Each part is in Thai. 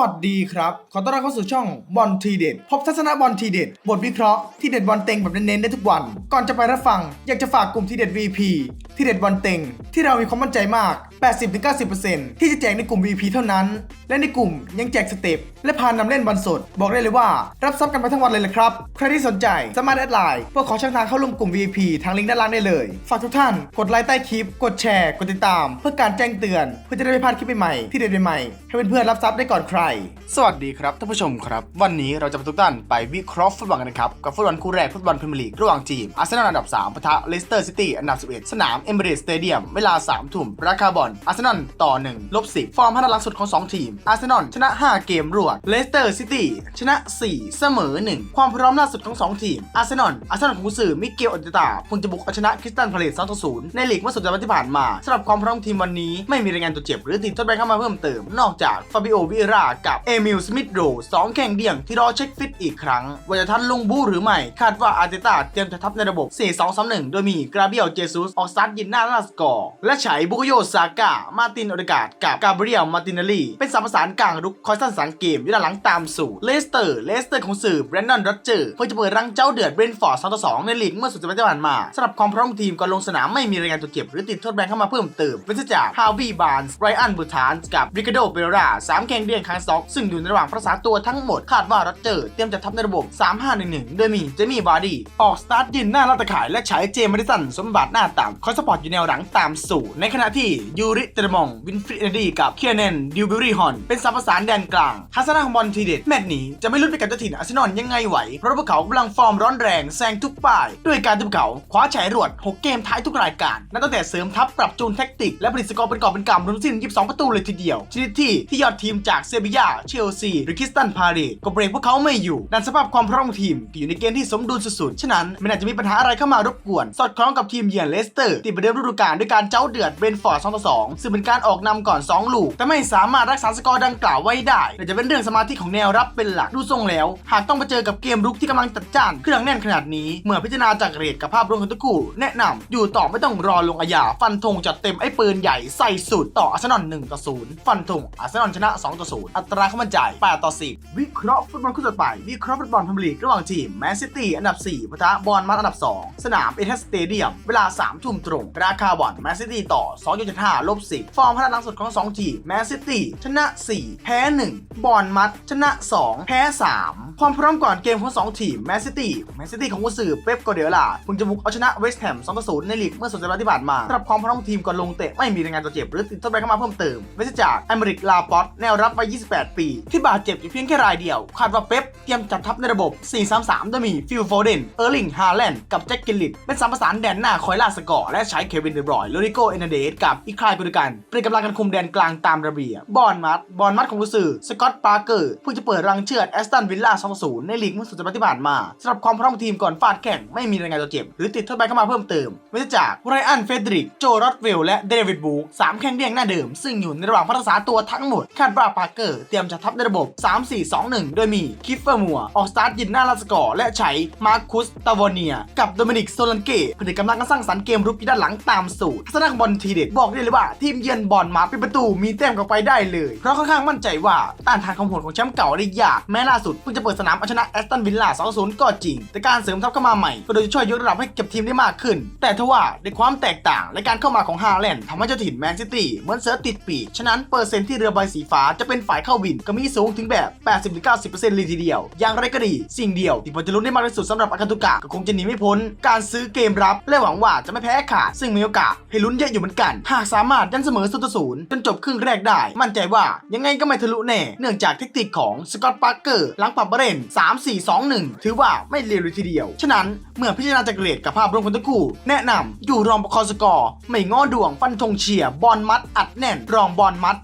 วัสดีครับ ขอต้อนรับเข้าสู่ช่องบอลทีเด็ดพบทัศนะบอลทีเด็ดบทวิเคราะห์ที่เด็ดบอลเต็งแบบเน้นๆได้ทุกวัน ก่อนจะไปรับฟัง อยากจะฝากกลุ่มทีเด็ด VP ที่เด็ดบอลเต็งที่เรามีความมั่นใจมาก80-90%ที่จะแจกในกลุ่ม VP เท่านั้น และในกลุ่มยังแจกสเต็ปและพานนำเล่นบอลสด บอกได้เลยว่า รับซับกันไปทั้งวันเลยละครับ ใครที่สนใจสามารถแอดไลน์เพื่อขอช่องทางเข้าร่วมกลุ่ม VIP ทางลิงก์ด้านล่างได้เลย ฝากทุกท่านกดไลค์ใต้คลิป กดแชร์ กดติดตาม เพื่อการแจ้งเตือน เพื่อจะได้ไม่พลาดคลิปใหม่ๆที่เด็ดใหม่ให้เพื่อนๆรับซับได้ก่อนใคร สวัสดีครับท่านผู้ชมครับ วันนี้เราจะพาทุกท่านไปวิเคราะห์ฟุตบอลกันนะครับกับฟุตบอลคู่แรกฟุตบอลพรีเมียร์ลีกระหว่างทีมอาร์เซนอลอันดับ3ปะทะเลสเตอร์ซิตี้อันดับ11สนามเอมิเรตสเตเดียมเวลา3ทุ่มราคาบอลอาร์เซนอลต่อ 1 ลบ 10 ฟอร์มพัฒนาลังสุดของ 2 ทีม อาร์เซนอลชนะ 5 เกมรวด เลสเตอร์ซิตี้ชนะ 4 เสมอ 1 ความพร้อมล่าสุดของ 2 ทีม อาร์เซนอล อาร์เซนอลของกุนซือมิเกลอัตตาเพิ่งจะบุกเอาชนะคริสตันพาเลต2ต่อ0ในลีกเมื่อสุดสัปดาห์ที่ผ่านมาสำหรับความพร้อมทีมวันนี้ไม่มีรายงานตัวเจ็บหรือติดทดแบนเข้ามาเพิ่มเติม นอกจากฟาบิโอวิเอรากับเอมิลสมิธโรสองแข่งเดี่ยงที่รอเช็คฟิตอีกครั้งว่าจะทันลงบูหรือไม่คาดว่าอาร์เตต้าเตรียมจะทับในระบบ 4-2-3-1 โดยมีกราเบียลเจซุสออกสตาร์ทยืนหน้าลาสกอร์และฉายบุกโยซากามาตินอเดกาดกับกาเบรียลมาตินาลีเป็นสามประสานกลางรุกคอยสั้นสังเกมยู่ดหลังตามสู่เลสเตอร์เลสเตอร์ของสื่อแบรนดอนโรเจอร์เพื่อจะเปิดรังเจ้าเดือดเบรนฟอร์ด2ต่อ2ในลีกเมื่อสุดสัปดาห์ที่ผ่านมาสำหรับความพร้อมทีมก่อนลงสนามไม่มีรายงานตัวเจ็บหรือติดโทษแบนเข้ามาเพิ่มเติมเว้นจากฮาวีบาร์นส์ไรอันบูธานกับริคาโดเปเรราสามแข่งเดี่ยงครั้งสองซึ่งอยู่ในระหว่างประสานตัวทั้งหมดคาดว่าโรเจอร์เตรียมจะทับในระบบ 3-5-1-1 โดยมีเจมี่บาร์ดี้ออกสตาร์ทยืนหน้าลาดตะข่ายและฉายเจมส์มาดิสันสมบัติหน้าต่ำคอยสปอร์ตอยู่แนวหลังตามสู่ในขณะที่ยููริเตรมอง วินฟรีเนดีกับเคียเนนดิวบิรี่ฮอน เป็นสามประสานแดนกลางทัศนะของบอลทีเด็ดแมตช์นี้จะไม่ลุ้นไปกับเจ้าถิ่นอาร์เซนอลยังไงไหว เพราะพวกเขากำลังฟอร์มร้อนแรงแซงทุกป้าย ด้วยการที่พวกเขาคว้าฉายรวด 6 เกมท้ายทุกรายการ นับตั้งแต่เสริมทัพปรับจูนแท็กติก และผลิตสกอร์เป็นกอบเป็นกำรวมทั้งสิ้น 22 ประตูเลยทีเดียวชนิดที่ที่ยอดทีมจากเซบียาเชลซีหรือคริสตันพาเลตก็เบรกพวกเขาไม่อยู่ดันสภาพความพร้อมของทีมที่อยู่ในเกณฑ์ที่สมดุลสุดๆฉะนั้นไม่น่าจะมีปัญหาอะไรเข้ามารบกวน สอดคล้องกับทีมเยือนเลสเตอร์ที่ประเดิมฤดูกาลด้วยการเจ้าเดือดเบรนฟอร์ด2ต่อ2 ซึ่งเป็นการออกนำก่อน 2 ลูก แต่ไม่สามารถรักษาสกอร์ดังกล่าวไว้ได้และจะเป็นเรื่องสมาธิของแนวรับเป็นหลักดูทรงแล้ว หากต้องมาเจอกับเกมรุกที่กำลังจัดจ้านเครื่องแน่นขนาดนี้เมื่อพิจารณาจากเรทกับภาพรวมของทั้งคู่แนะนำอยู่ต่อไม่ต้องรอลงอาญาฟันธงจัดเต็มไอ้ปืนใหญ่ใส่สุดต่ออาร์เซนอล1ต่อ0ฟันธงอาร์เซนอลชนะ2ต่อ0อัตราเข้ามันจ่าย8ต่อ10 วิเคราะห์ฟุตบอลคู่ต่อไปวิเคราะห์ฟุตบอลพรีเมียร์ลีกระหว่างทีมแมนซิตี้อันดับ4ปะทะบอลมัดอันดับ 2 สนามเอเทสสเตเดียมเวลา3ทุ่มตรง ราคาบอลแมนซิตี้ต่อ2.5ลบ10 ฟอร์มพัฒนาหลังสุดของ 2 ทีมแมนซิตี้ชนะ 4 แพ้ 1 บอลมัดชนะ 2 แพ้ 3 ความพร้อมก่อนเกมของ2ทีมแมนซิตี้แมนซิตี้ของกุนซือเป๊ปโกเดล่าเพิ่งจะบุกเอาชนะเวสต์แฮม2ต่อ0ในลีกเมื่อสุดสัปดาห์ที่ผ่านมาสำหรับความพร้อมของทีมก่อนลงเตะไม่มีรายงานตัวเจ็บหรือติดโทษแบนเข้ามาเพิ่มเติมเว้นจากอเมริกลาปอตแนวรับวัย28 ปี ที่บาดเจ็บอยู่เพียงแค่รายเดียวคาดว่าเป๊ปเตรียมจัดทัพในระบบ 4-3-3 โดยมีฟิลโฟเดนเออร์ลิงฮาแลนด์กับแจ็คกิลลิตเป็นสามประสานแดนหน้าคอยล่าสกอร์และใช้เควินเดบรอยโลริโกเอนเดสกับอีคลายกุนกันเป็นกำลังกันคุมแดนกลางตามระเบียบบอลมัดบอลมัดของกุซือสกอตต์ปาร์เกอร์เพิ่งจะเปิดรังเชือดแอสตันวิลล่า2-0 ในลีกเมื่อสุดสัปดาห์ที่ผ่านมาสำหรับความพร้อมของทีมก่อนฟาดแข่งไม่มีรายงานตัวเจ็บ หรือติดทษแบนเข้ามาเพิ่มเติมเว้นจากไรอันเฟดริก โจรอดเวลและเดวิดบูสามแข้งเดี่ยงหน้าเดิม ซึ่งอยู่ในระหว่างพัฒนาตัวทั้งหมดคาดว่าปาร์เกอร์เตรียมจะทับในระบบ 3-4-2-1 โดยมีคิฟเฟอร์มัวออกสตาร์ทยืนหน้าลาสกอร์และใช้มาร์คุสตาวเนีย กับโดมินิกโซลันเกตผลิตกำลังกันสร้างสรรค์เกมรุกที่ด้านหลังตามสูตรทัศนะของบอลทีเด็ดบอกได้เลยว่าทีมเยือนบอลมาเป็นประตูมีแต้มกลับไปได้เลยเพราะค่อนข้างมั่นใจว่าต้านทานความโหดของแชมป์เก่าได้ยากแม้ล่าสุดเพิ่งจะเปิดสนามเอาชนะแอสตันวิลล่า2-0 ก็จริง แต่การเสริมทัพเข้ามาใหม่ ก็โดยจะช่วยยกระดับให้กับทีมได้มากขึ้น แต่ทว่าในความแตกต่างและการเข้ามาของฮาแลนด์ทำให้เจ้าถิ่นแมนซิตี้เหมือนเสือติดปีก ฉะนั้นเปอร์เซ็นต์ที่เรือใบสีฟ้าจะเป็นฝ่ายเข้าวินก็มีสูงถึงแบบ 80-90%เลยทีเดียว อย่างไรก็ดี สิ่งเดียวที่พอจะลุ้นได้มากที่สุดสำหรับอาคันตุกะก็คงจะหนีไม่พ้น การซื้อเกมรับและหวังว่าจะไม่แพ้ขาดซึ่งมีโอกาสให้ลุ้นเยอะอยู่เหมือนกัน หากสามารถยันเสมอ0ต่อ0จนจบครึ่งแรกได้ มั่นใจว่ายังไงก็ไม่ทะลุแน่ เนื่องจากเทคนิคของสกอตต์ปาร์เกอร์หลังปรับบาเรน3-4-2-1 ถือว่าไม่เลวเลยทีเดียว ฉะนั้นเมื่อพิจารณาจากเกรทกับภาพรวมของทั้งคู่ แนะนำอยู่รองประคอสกอร์ ไม่ง้อดวง ฟันธงเชียร์บอลมัด อัดแน่น รองบอลมัด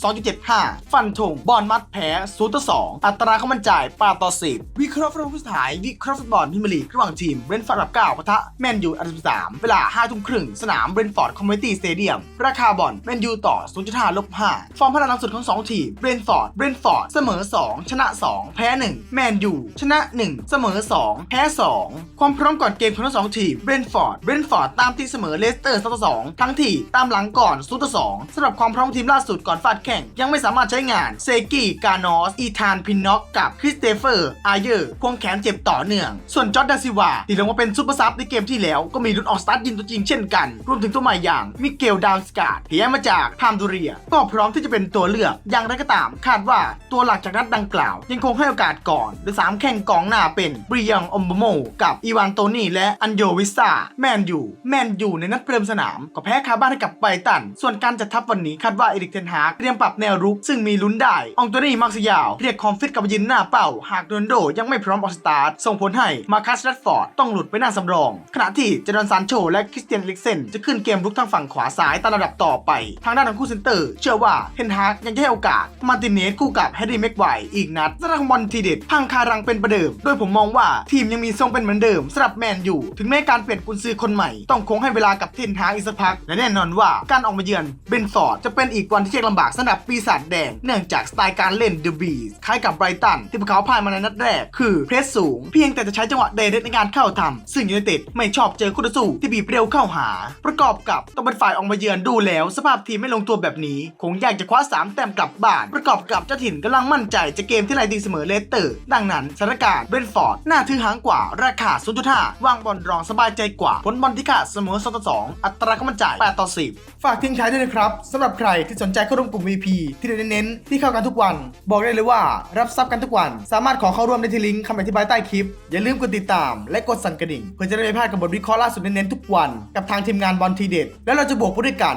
2.75 ฟันธงบอลมัดแพ้0ต่อ2อัตราเข้ามันจ่าย8ต่อ 10 วิเคราะห์ฟุตบอลผู้สุดท้ายวิเคราะห์ฟุตบอลพรีเมียร์ลีกระหว่างทีมเบรนท์ฟอร์ดอันดับ9ปะทะแมนยูอันดับ3เวลา5ทุ่มครึ่งสนามเบรนท์ฟอร์ดคอมมูนิตี้สเตเดียมราคาบอลแมนยูต่อ 0.5ลบ5ฟอร์มพัฒนาลังสุดของ 2 ทีมเบรนท์ฟอร์ดเบรนฟอร์ดเสมอ 2 ชนะ 2 แพ้ 1 แมนยูยูชนะ 1 เสมอ 2 แพ้ 2 ความพร้อมก่อนเกมของทั้งสองทีมเบรนฟอร์ดเบรนฟอร์ดตามที่เสมอเลสเตอร์2ต่อ2ทั้งที่ตามหลังก่อน0ต่อ2สำหรับความพร้อมทีมล่าสุดก่อนฟาดแข่ง ยังไม่สามารถใช้งานเซกิกานอสอีธานพินน็อกกับคริสเตเฟอร์อาเยอร์ควงแขนเจ็บต่อเนื่อง ส่วนจอร์แดนซิวาที่ลงมาเป็นซูเปอร์ซับในเกมที่แล้วก็มีรุ่นออกสตาร์ทยิงตัวจริงเช่นกัน รวมถึงตัวใหม่อย่างมิเกลดาวสกาดที่ย้ายมาจากพามดูเรีย ก็พร้อมที่จะเป็นตัวเลือกอย่างไรก็ตาม คาดว่าตัวหลักจากนัดดังกล่าว ยังคงให้โอกาสก่อนโดยสามแข่งกองหน้าเป็นบริยังอมโบโม กับอีวานโตนี่และอันโยวิซ่าแมนยูแมนยูในนัดเริ่มสนาม ก็แพ้คาบ้านให้กับไบตัน ส่วนการจัดทัพวันนี้คาดว่าเอริกเทนฮากเตรียมปรับแนวรุก ซึ่งมีลุ้นได้อองโตนี่มาร์คซิยาว เรียกคอมฟิตกับยืนหน้าเป้า หากโรนโดยังไม่พร้อมออกสตาร์ทส่งผลให้มาคัสแรดฟอร์ดต้องหลุดไปหน้าสำรอง ขณะที่เจดอนซานโชและคริสเตียนลิกเซนจะขึ้นเกมรุกทางฝั่งขวาซ้ายตามลำดับต่อไป ทางด้านของคู่เซนเตอร์ เชื่อว่าเทนฮากยังจะให้โอกาสมาติเนสคู่กับแฮร์รี่แม็กไวร์อีกนัดสำหรับบอลทีเด็ดพังคารังเป็นประเดิม โดยผมมองว่าทีมยังมีทรงเป็นเหมือนเดิมสำหรับแมนอยู่ ถึงแม้การเปลี่ยนกุนซือคนใหม่ ต้องคงให้เวลากับเทนฮากอีกสักพัก และแน่นอนว่าการออกมาเยือนเบนฟอร์ดจะเป็นอีกวันที่ยากลำบากสำหรับปีศาจแดง เนื่องจากสไตล์การเล่นเดอะบีสคล้ายกับไบรตันที่พวกเขาพ่ายมาในนัดแรก คือเพรสสูง เพียงแต่จะใช้จังหวะเดเรในการเข้าทำซึ่งยูไนเต็ดไม่ชอบเจอคู่ต่อสู้ที่บีบเร็วเข้าหา ประกอบกับต้องเป็นฝ่ายออกมาเยือนดูแล้ว สภาพทีมไม่ลงตัวแบบนี้ คงอยากจะคว้าสามแต้มกลับบ้าน ประกอบกับเจ้าถิ่นกำลังมั่นใจจะเกมที่ไล่ตีเสมอเลสเตอร์ ดังนั้นสถานการณ์เบนฟอร์ดน่าถือหางกว่า ราคา 0.5 วางบอลรองสบายใจกว่า ผลบอลที่ขาดเสมอ 2 ต่อ 2 อัตราก็มั่นใจ8ต่อ 10 ฝากทิ้งท้ายด้วยนะครับสำหรับใครที่สนใจเข้าร่วมกลุ่ม VP ที่เน้นที่เข้ากันทุกวัน บอกได้เลยว่ารับทรัพย์กันทุกวัน สามารถขอเข้าร่วมได้ที่ลิงก์คำอธิบายใต้คลิป อย่าลืมกดติดตาม และกดสั่นกระดิ่ง เพื่อจะได้ไม่พลาดกับบทวิเคราะห์ล่าสุดเน้นๆทุกวัน กับทางทีมงานบอลทีเด็ดแล้วเราจะบวกไปด้วยกัน